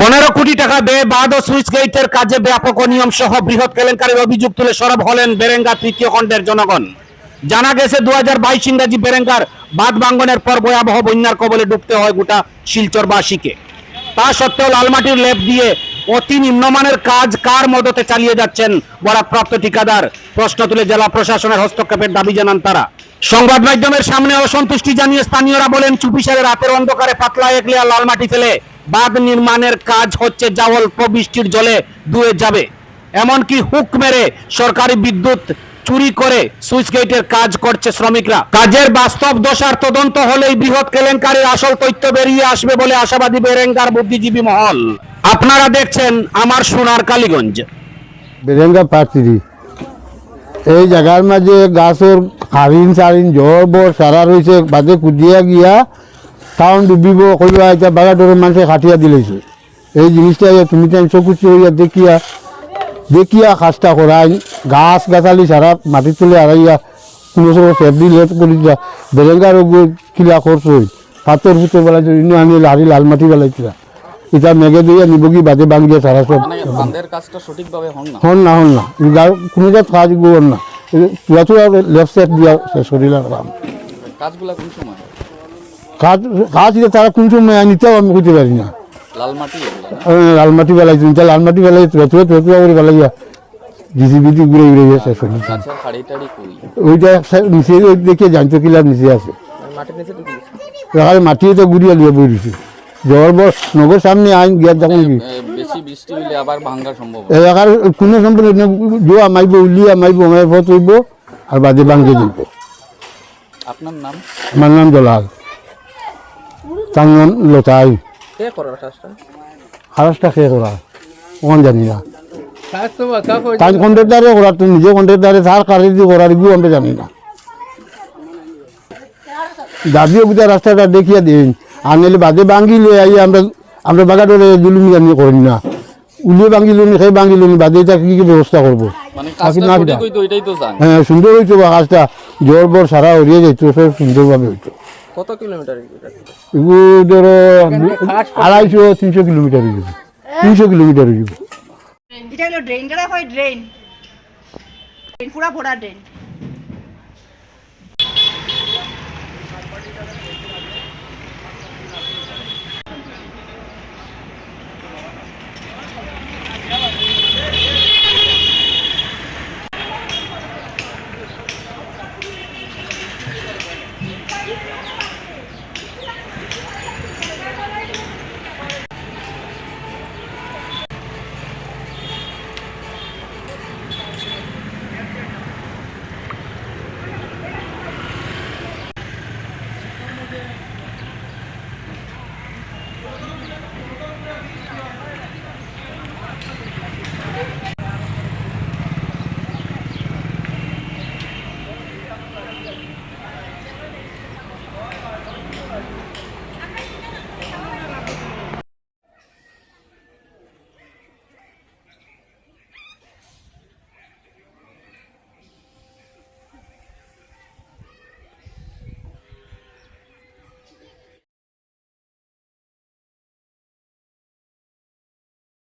পনেরো কোটি টাকা ব্যয় বাদ ও সুইচ গেটের কাজে ব্যাপক অনিয়ম সহ বৃহৎ কেলেঙ্কারির অভিযোগ তুলে সরব হলেন বেরেঙ্গা তৃতীয় খণ্ডের জনগণ। জানা গেছে দু হাজার বাইশ ইংরাজি বেরেঙ্গার বাদ ভাঙ্গনের পর ভয়াবহ বন্যার কবলে ডুবতে হয় গোটা শিলচরবাসীকে। তা সত্ত্বেও লালমাটির লেপ দিয়ে অতি নিম্নমানের কাজ কার মদতে চালিয়ে যাচ্ছেন বরাপ্রাপ্ত ঠিকাদার? প্রশ্ন তুলে জেলা প্রশাসনের হস্তক্ষেপের দাবি জানান তারা। সংবাদ মাধ্যমের সামনে অসন্তুষ্টি জানিয়ে স্থানীয়রা বলেন, চুপিসারে রাতের অন্ধকারে পাতলা এক লেয়ার লাল মাটি ফেলে বাঁধ নির্মাণের কাজ হচ্ছে যা অল্প বৃষ্টির জলে ধুয়ে যাবে। এমনকি হুক মেরে সরকারি বিদ্যুৎ চুরি করে সুইচ গেটের কাজ করছে শ্রমিকরা। কাজের বাস্তব দশার তদন্ত হলেই বৃহৎ কেলেঙ্কারির আসল তথ্য বেরিয়ে আসবে বলে আশাবাদী বেরেঙ্গার বুদ্ধিজীবী মহল। আপনারা দেখছেন আমার সোনার কালীগঞ্জ। বেরেঙ্গা পার্টি এই জায়গার মাঝে গাছের হারিন সারিন জ্বর বর সারা রয়েছে, বাদে কুদিয়া গিয়া টাউন ডুবিব কইবা এতিয়া বাগাডরের মানুষে খাটিয়া দিলেছে এই জিনিসটা তুমি টাইম চকুচি হইয়া দেখিয়া দেখিয়া কাজটা করাই গাছ গাছালি সারা মাটি তুলে হারাইয়া কোনো সময় ফেবরি লেট করি যা বেরেঙ্গার কিলা করছই পাথর ফুটে বেলাইছে ইনু আনি হারি লাল মাটি বেলাইছিলা এটা মেঘে দিয়ে নিবগি বাদে ভাঙিয়ে সারা সব। মানে হন না? হন না কোনো জাত কাজ গোবর না। চূড়া লেফট সাইড দিয়া শেষ করিলাম কাজগুলা কোন সময়? কাজ কাজ তারা কোন সময় নিতেও আমি করতে পারি না। লাল মাটি লাল মাটি বেলাই তিনটা লাল মাটি বেলাই চূড়া চূড়া করে বেলাইয়া জিসি বিটি ঘুরে ঘুরে শেষ করি। ওইটা নিচে দেখে জানতো কিলার নিচে আছে। এখানে মাটিও তো ঘুরিয়ে দিয়ে বই দিছি জ্বর বর নগর সামনে আইন গিয়া যখন কি। এ, বেশি বৃষ্টি হইলে আবার ভাঙ্গা সম্ভব এলাকার কোনো সম্পর্ক জোয়া মাইব উলিয়া মাইব মাইব ফত হইব আর বাদে ভাঙ্গে দিব। আপনার নাম? আমার নাম দলাল নাম লতাই কে করার খেয়ে করা ওখান জানি না। তার কন্ট্রাক্টারে করার তো নিজে কন্ট্রাক্টারে তার কারে দিয়ে করার এগুলো আমরা জানি না। দাবিও বুঝা রাস্তাটা দেখিয়া দিন। আর নাহলে বাদে ভাঙ্গিলে আই আমরা আমরা বাগাডরে জুলুমি জানি করি না। উলিয়ে ভাঙ্গিল নি সেই ভাঙ্গিল নি বাদে এটা কি কি ব্যবস্থা করব? মানে হ্যাঁ সুন্দর হইতো বা কাজটা। জ্বর বর সারা হরিয়ে যাইতো সব সুন্দরভাবে হইতো। কত কিলোমিটার ধরো আড়াইশো তিনশো কিলোমিটার তিনশো কিলোমিটার এটা হলো ড্রেন যেটা হয় ড্রেন ড্রেন